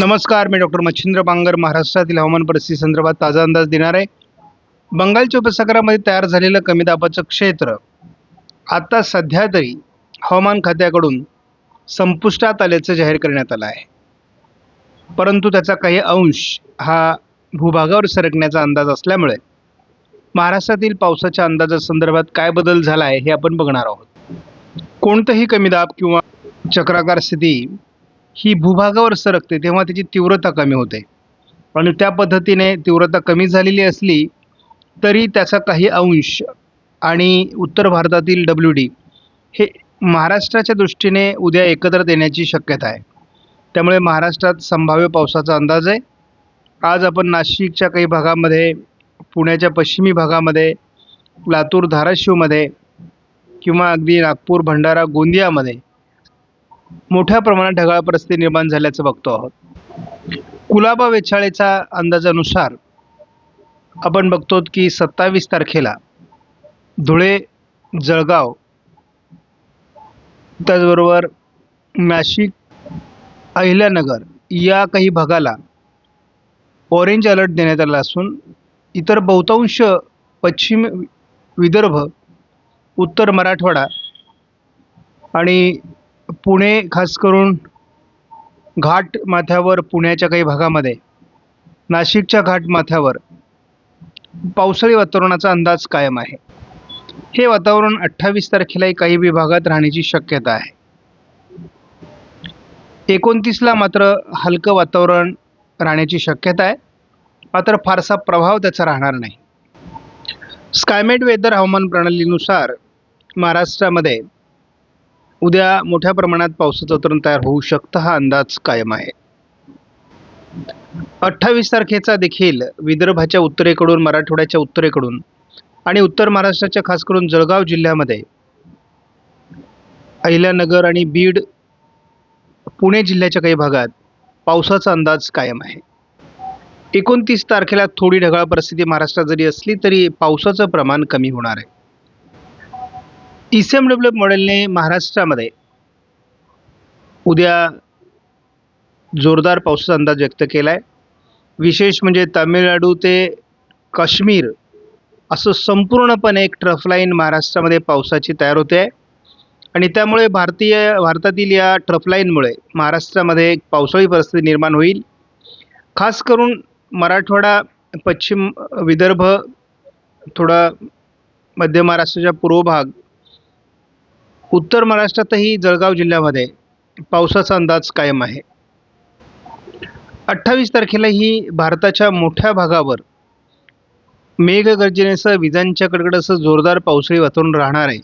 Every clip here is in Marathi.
नमस्कार मी डॉक्टर मच्छिंद्र बांगर महाराष्ट्रातील हवामान परिस्थिती संदर्भात ताजा अंदाज देणार आहे. बंगालच्या उपसागरामध्ये तयार झालेलं कमी दाबाचं क्षेत्र आता सध्या तरी हवामान खात्याकडून संपुष्टात आल्याचं जाहीर करण्यात आलं आहे. परंतु त्याचा काही अंश हा भूभागावर सरकण्याचा अंदाज असल्यामुळे महाराष्ट्रातील पावसाच्या अंदाजासंदर्भात काय बदल झाला आहे हे आपण बघणार आहोत. कोणतंही कमी दाब किंवा चक्राकार स्थिती ही भूभागावर सरकते तेव्हा त्याची तीव्रता कमी होते. आणि त्या पद्धतीने तीव्रता कमी झालेली असली तरी त्याचा काही अंश आणि उत्तर भारतातील डब्ल्यू डी हे महाराष्ट्राच्या दृष्टीने उद्या एकत्र येण्याची शक्यता आहे. त्यामुळे महाराष्ट्रात संभाव्य पावसाचा अंदाज आहे. आज आपण नाशिकच्या काही भागामध्ये पुण्याच्या पश्चिमी भागामध्ये लातूर धाराशिवमध्ये किंवा अगदी नागपूर भंडारा गोंदियामध्ये मोठ्या प्रमाणात ढगाळ परिस्थिती निर्माण झाल्याचं बघतो आहोत. कुलाबा वेचाळीचा अंदाजानुसार आपण बघतो की सत्तावीस तारखेला धुळे जळगाव त्याचबरोबर नाशिक अहिल्यानगर या काही भागाला ऑरेंज अलर्ट देण्यात आला असून इतर बहुतांश पश्चिम विदर्भ उत्तर मराठवाडा आणि पुणे खास करून घाट माथ्यावर पुण्याच्या काही भागामध्ये नाशिकच्या घाट माथ्यावर पावसाळी वातावरणाचा अंदाज कायम आहे. हे वातावरण अठ्ठावीस तारखेलाही काही विभागात राहण्याची शक्यता आहे. एकोणतीसला मात्र हलकं वातावरण राहण्याची शक्यता आहे. मात्र फारसा प्रभाव त्याचा राहणार नाही. स्कायमेट वेदर हवामान प्रणालीनुसार महाराष्ट्रामध्ये उद्या मोठ्या प्रमाणात पावसाचं वातावरण तयार होऊ शकतं हा अंदाज कायम आहे. अठ्ठावीस तारखेचा देखील विदर्भाच्या उत्तरेकडून मराठवाड्याच्या उत्तरेकडून आणि उत्तर महाराष्ट्राच्या खास करून जळगाव जिल्ह्यामध्ये अहिल्यानगर आणि बीड पुणे जिल्ह्याच्या काही भागात पावसाचा अंदाज कायम आहे. एकोणतीस तारखेला थोडी ढगाळ परिस्थिती महाराष्ट्रात जरी असली तरी पावसाचं प्रमाण कमी होणार आहे. ई सी एम डब्ल्यू मॉडेलने महाराष्ट्रामध्ये उद्या जोरदार पावसाचा अंदाज व्यक्त केला आहे विशेष म्हणजे तामिळनाडू ते काश्मीर असं संपूर्णपणे एक ट्रफ लाईन महाराष्ट्रामध्ये पावसाची तयार होते. आहे आणि त्यामुळे भारतीय भारतातील या ट्रफ लाईनमुळे महाराष्ट्रामध्ये एक पावसाळी परिस्थिती निर्माण होईल. खास करून मराठवाडा पश्चिम विदर्भ थोडा मध्य महाराष्ट्राच्या पूर्व भाग उत्तर महाराष्ट्रातही जळगाव जिल्ह्यामध्ये पावसाचा अंदाज कायम आहे. अठ्ठावीस तारखेलाही भारताच्या मोठ्या भागावर मेघगर्जनेसह विजांच्या कडकडासह जोरदार पावसाळी वातावरण राहणार आहे.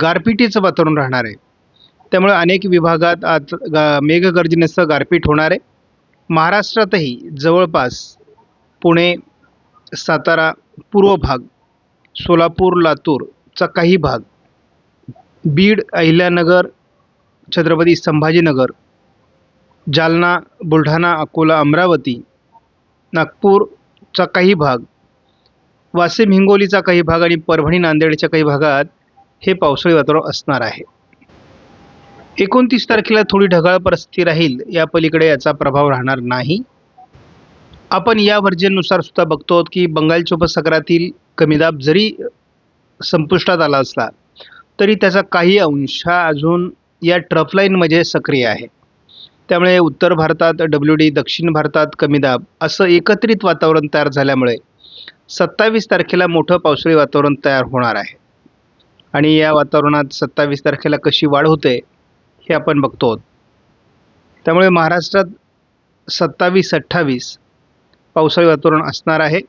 गारपिटीचं वातावरण राहणार आहे. त्यामुळे अनेक विभागात आज गा मेघगर्जनेसह गारपीट होणार आहे. महाराष्ट्रातही जवळपास पुणे सातारा पूर्व भाग सोलापूर लातूरचा काही भाग बीड अहिल्यानगर छत्रपती संभाजीनगर जालना बुलढाणा अकोला अमरावती नागपूरचा काही भाग वाशिम हिंगोलीचा काही भाग आणि परभणी नांदेडच्या काही भागात हे पावसाळी वातावरण असणार आहे. एकोणतीस तारखेला थोडी ढगाळ परिस्थिती राहील या पलीकडे याचा प्रभाव राहणार नाही. आपण या व्हर्जननुसार सुद्धा बघतो की बंगालच्या उपसागरातील कमीदाब जरी संपुष्टात आला असला तरी त्याचा काही अंश हा अजून या ट्रफलाईनमध्ये सक्रिय आहे. त्यामुळे उत्तर भारतात डब्ल्यू डी दक्षिण भारतात कमीदाब असं एकत्रित वातावरण तयार झाल्यामुळे सत्तावीस तारखेला मोठं पावसाळी वातावरण तयार होणार आहे. आणि या वातावरणात सत्तावीस तारखेला कशी वाढ होते हे आपण बघतो. त्यामुळे महाराष्ट्रात सत्तावीस अठ्ठावीस पावसाळी वातावरण असणार आहे.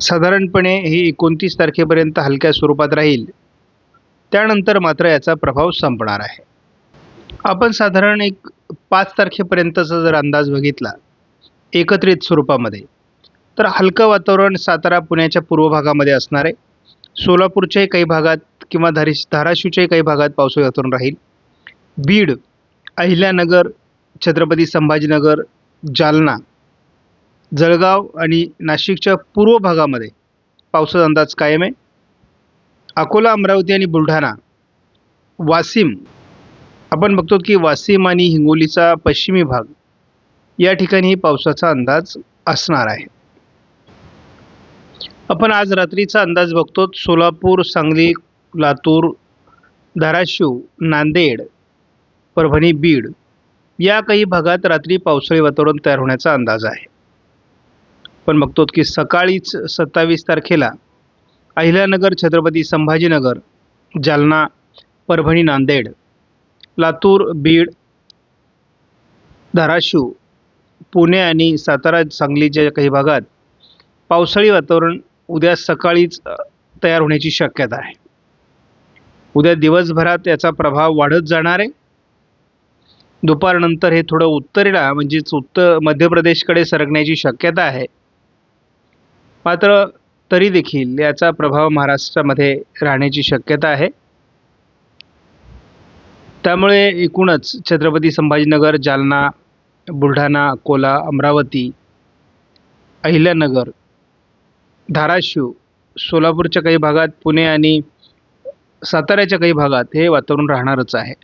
साधारणपणे ही एकोणतीस तारखेपर्यंत हलक्या स्वरूपात राहील. त्यानंतर मात्र याचा प्रभाव संपणार आहे. आपण साधारण एक पाच तारखेपर्यंतचा जर अंदाज बघितला एकत्रित स्वरूपामध्ये तर हलकं वातावरण सातारा पुण्याच्या पूर्व भागामध्ये असणार आहे. सोलापूरच्याही काही भागात किंवा धारिश धाराशिवच्याही काही भागात पावसाळी वातावरण राहील. बीड अहिल्यानगर छत्रपती संभाजीनगर जालना जळगाव आणि नाशिकच्या पूर्व भागामध्ये पावसाचा अंदाज कायम आहे. अकोला अमरावती आणि बुलढाणा वाशिम. आपण बघतो की वाशिम आणि हिंगोलीचा पश्चिमी भाग या ठिकाणी पावसाचा अंदाज असणार आहे. आपण आज रात्रीचा अंदाज बघतो सोलापूर सांगली लातूर धाराशिव नांदेड परभणी बीड या काही भागात रात्री पावसाळी वातावरण तयार होण्याचा अंदाज आहे. पण बघतो की सकाळीच सत्तावीस तारखेला अहिल्यानगर छत्रपती संभाजीनगर जालना परभणी नांदेड लातूर बीड धाराशिव पुणे आणि सातारा सांगलीच्या काही भागात पावसाळी वातावरण उद्या सकाळीच तयार होण्याची शक्यता आहे. उद्या दिवसभरात याचा प्रभाव वाढत जाणार आहे. दुपारनंतर हे थोडं उत्तरेला म्हणजेच उत्तर मध्य प्रदेशकडे सरकण्याची शक्यता आहे. मात्र तरी देखील याचा प्रभाव महाराष्ट्रामध्ये राहण्याची शक्यता आहे. त्यामुळे एकूणच छत्रपती संभाजीनगर जालना बुलढाणा अकोला अमरावती अहिल्यानगर धाराशिव सोलापूरच्या काही भागात पुणे आणि साताऱ्याच्या काही भागात हे वातावरण राहणारच आहे.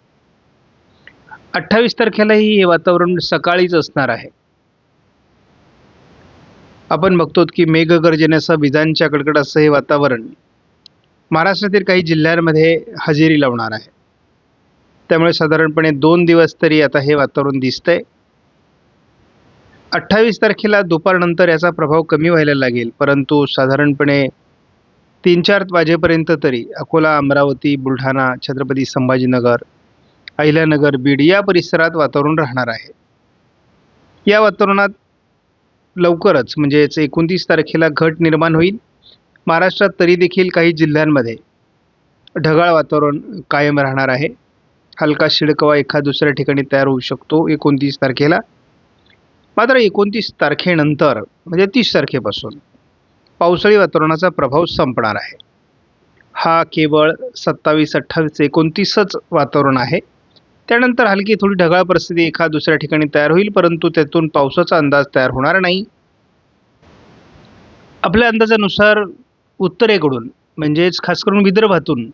अठ्ठावीस तारखेलाही हे वातावरण सकाळीच असणार आहे. आपण बघतो की मेघगर्जनेसह विजांच्या कडकडासह हे वातावरण महाराष्ट्रातील काही जिल्ह्यांमध्ये हजेरी लावणार आहे. त्यामुळे साधारणपणे दोन दिवस तरी आता हे वातावरण दिसतंय. अठ्ठावीस तारखेला दुपारनंतर याचा प्रभाव कमी व्हायला लागेल परंतु साधारणपणे तीन चार वाजेपर्यंत तरी अकोला अमरावती बुलढाणा छत्रपती संभाजीनगर अहिल्यानगर बीड या परिसरात वातावरण राहणार आहे. या वातावरणात लवकरच म्हणजेच एकोणतीस तारखेला घट निर्माण होईल. महाराष्ट्रात तरी देखील काही जिल्ह्यांमध्ये ढगाळ वातावरण कायम राहणार आहे. हलका शिडकवा एखाद दुसऱ्या ठिकाणी तयार होऊ शकतो एकोणतीस तारखेला. मात्र एकोणतीस तारखेनंतर म्हणजे तीस तारखेपासून पावसाळी वातावरणाचा प्रभाव संपणार आहे. हा केवळ सत्तावीस अठ्ठावीस एकोणतीसच वातावरण आहे. त्यानंतर हलकी थोडी ढगाळ परिस्थिती एका दुसऱ्या ठिकाणी तयार होईल परंतु त्यातून पावसाचा अंदाज तयार होणार नाही. आपल्या अंदाजानुसार उत्तरेकडून म्हणजेच खास करून विदर्भातून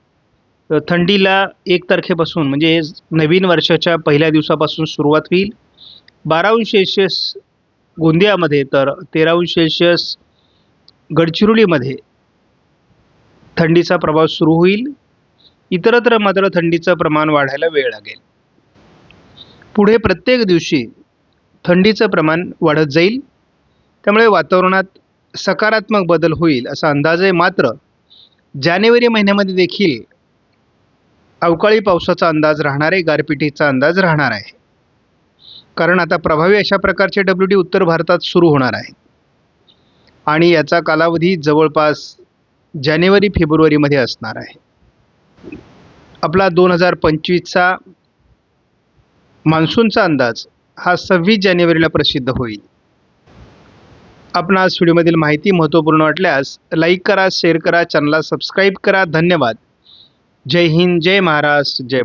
थंडीला एक तारखेपासून म्हणजे नवीन वर्षाच्या पहिल्या दिवसापासून सुरुवात होईल. बारा सेल्शियस गोंदियामध्ये तर तेरा सेल्शियस गडचिरोलीमध्ये थंडीचा प्रभाव सुरू होईल. इतरत्र मात्र थंडीचं प्रमाण वाढायला वेळ लागेल. पुढे प्रत्येक दिवशी थंडीचं प्रमाण वाढत जाईल. त्यामुळे वातावरणात सकारात्मक बदल होईल असा अंदाज आहे. मात्र जानेवारी महिन्यामध्ये देखील अवकाळी पावसाचा अंदाज राहणार आहे. गारपिटीचा अंदाज राहणार आहे. कारण आता प्रभावी अशा प्रकारचे डब्ल्यू डी उत्तर भारतात सुरू होणार आहे. आणि याचा कालावधी जवळपास जानेवारी फेब्रुवारीमध्ये असणार आहे. आपला दोन हजार पंचवीसचा मान्सूनचा अंदाज हा सव्वीस जानेवारीला प्रसिद्ध होईल. आपणास व्हिडिओमधील माहिती महत्त्वपूर्ण वाटल्यास लाईक करा शेअर करा चॅनलला सबस्क्राईब करा. धन्यवाद. जय हिंद जय महाराष्ट्र जय